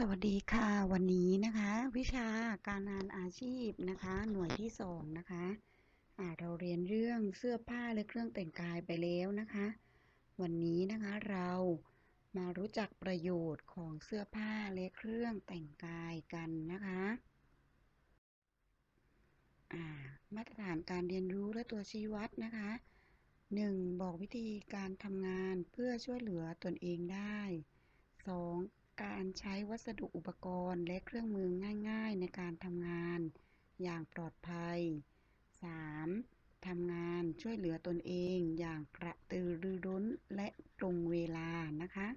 สวัสดีค่ะวันนี้นะคะ วิชาการงานอาชีพนะคะ หน่วยที่สองนะคะอ่าเราเรียนเรื่องเสื้อผ้าและเครื่องแต่งกายไปแล้วนะคะ วันนี้นะคะเรามารู้จักประโยชน์ของเสื้อผ้าและเครื่องแต่งกายกันนะคะมาตรฐานการเรียนรู้และตัวชี้วัดนะคะ 1. บอกวิธีการทำงานเพื่อช่วยเหลือตนเองได้ 2. การใช้วัสดุอุปกรณ์และเครื่องมือง่ายๆ ในการทำงานอย่างปลอดภัย 3. ทำงานช่วยเหลือตนเองอย่างกระตือรือร้นและตรงเวลานะคะ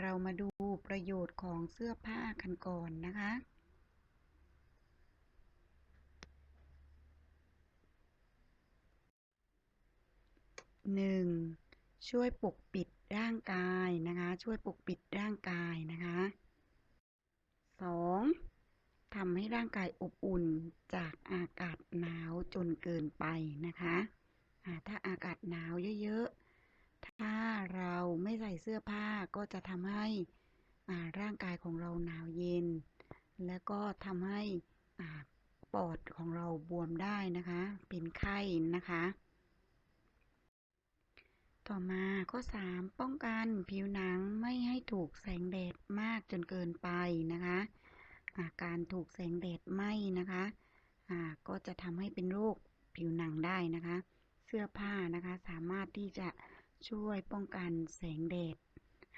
เรามาดูประโยชน์ของเสื้อผ้ากันก่อนนะคะหนึ่งช่วยปกปิด ร่างกายนะคะ ช่วยปกปิดร่างกายนะคะสองทำให้ร่างกายอบอุ่นจากอากาศหนาวจนเกินไปนะคะถ้าอากาศหนาวเยอะๆ ถ้าเราไม่ใส่เสื้อผ้าก็จะทำให้ร่างกายของเราหนาวเย็น แล้วก็ทำให้ปอดของเราบวมได้นะคะ เป็นไข้นะคะ ต่อมาข้อ 3 ป้องกันผิวหนังไม่ให้ถูกแสงแดดมากจนเกินไปนะคะอาการถูกแสงแดดไหม้นะคะก็จะทำให้เป็นโรคผิวหนังได้นะคะ เสื้อผ้านะคะสามารถที่จะช่วยป้องกันแสงแดด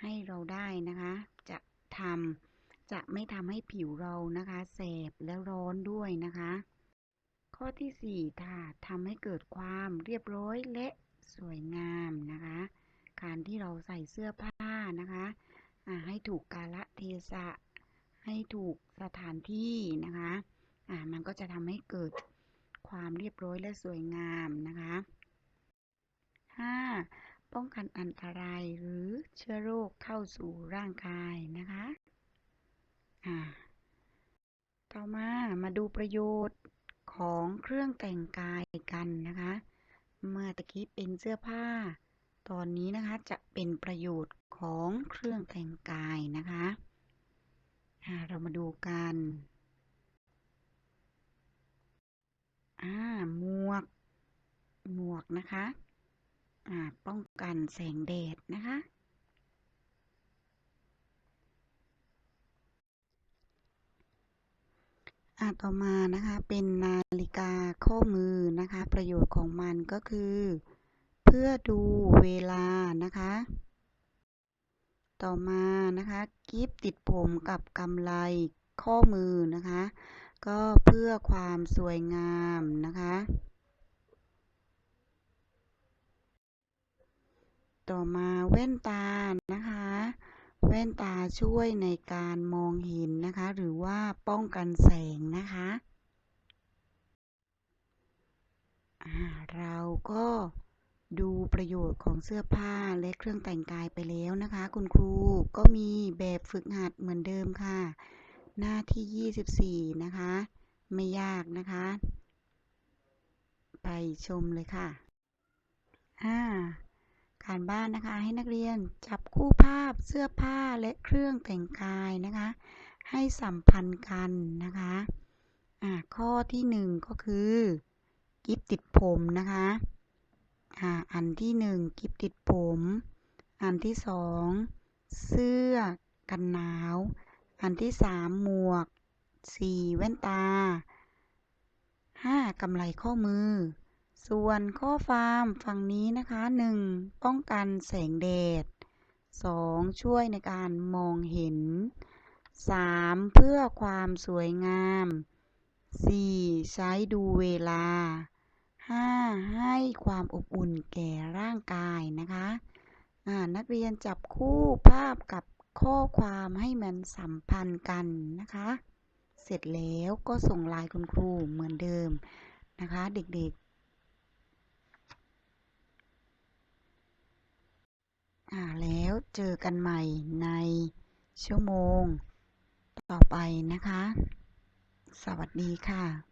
ให้เราได้นะคะ จะทำจะไม่ทำให้ผิวเรานะคะแสบและร้อนด้วยนะคะ ข้อที่4ค่ะทำให้เกิดความเรียบร้อยและ สวยงามนะคะ การที่เราใส่เสื้อผ้านะคะอ่าให้ถูกกาลเทศะ ให้ถูกสถานที่นะคะอ่ามันก็จะทำให้เกิดความเรียบร้อยและสวยงามนะคะ 5. ป้องกันอันตรายหรือเชื้อโรคเข้าสู่ร่างกายนะคะอ่าต่อมามาดูประโยชน์ของเครื่องแต่งกายกันนะคะ เมื่อตะกี้เป็นเสื้อผ้า ตอนนี้นะคะจะเป็นประโยชน์ของเครื่องแต่งกายนะคะเรามาดูกันอ่าหมวก หมวกนะคะ อ่า ป้องกันแสงแดดนะคะ อ่าต่อมานะคะเป็นนาฬิกาข้อมือนะคะ ประโยชน์ของมันก็คือ เพื่อดูเวลานะคะ ต่อมานะคะกิฟติดผมกับกำไลข้อมือนะคะ ก็เพื่อความสวยงามนะคะ ต่อมาแว่นตานะคะ แว่นตาช่วยในการมองเห็นนะคะ หรือว่าป้องกันแสงนะคะ เราก็ดูประโยชน์ของเสื้อผ้าและเครื่องแต่งกายไปแล้วนะคะ คุณครูก็มีแบบฝึกหัดเหมือนเดิมค่ะ หน้าที่ 24 นะคะ ไม่ยากนะคะ ไปชมเลยค่ะ อ่า การบ้านนะคะให้นักเรียนจับคู่ภาพเสื้อผ้าและเครื่องแต่งกายนะคะ ให้สัมพันธ์กันนะคะอ่าข้อที่หนึ่งก็คือกิฟติดผมนะคะอ่าอันที่หนึ่งกิฟติดผม อันที่สองเสื้อกันหนาว อันที่สามหมวกสี่แว่นตาห้ากำไลข้อมือ ส่วนข้อฟาร์มฝั่งนี้นะคะหนึ่งป้องกันแสงแดดสองช่วยในการมองเห็นสามเพื่อความสวยงามสี่ใช้ดูเวลา 5. ให้ความอบอุ่นแก่ร่างกายนะคะนักเรียนจับคู่ภาพกับข้อความให้มันสัมพันธ์กันนะคะ เสร็จแล้วก็ส่งลน์คุณครูเหมือนเดิมนะคะ เด็กๆ อ่าแล้วเจอกันใหม่ในชั่วโมง ต่อไปนะคะ สวัสดีค่ะ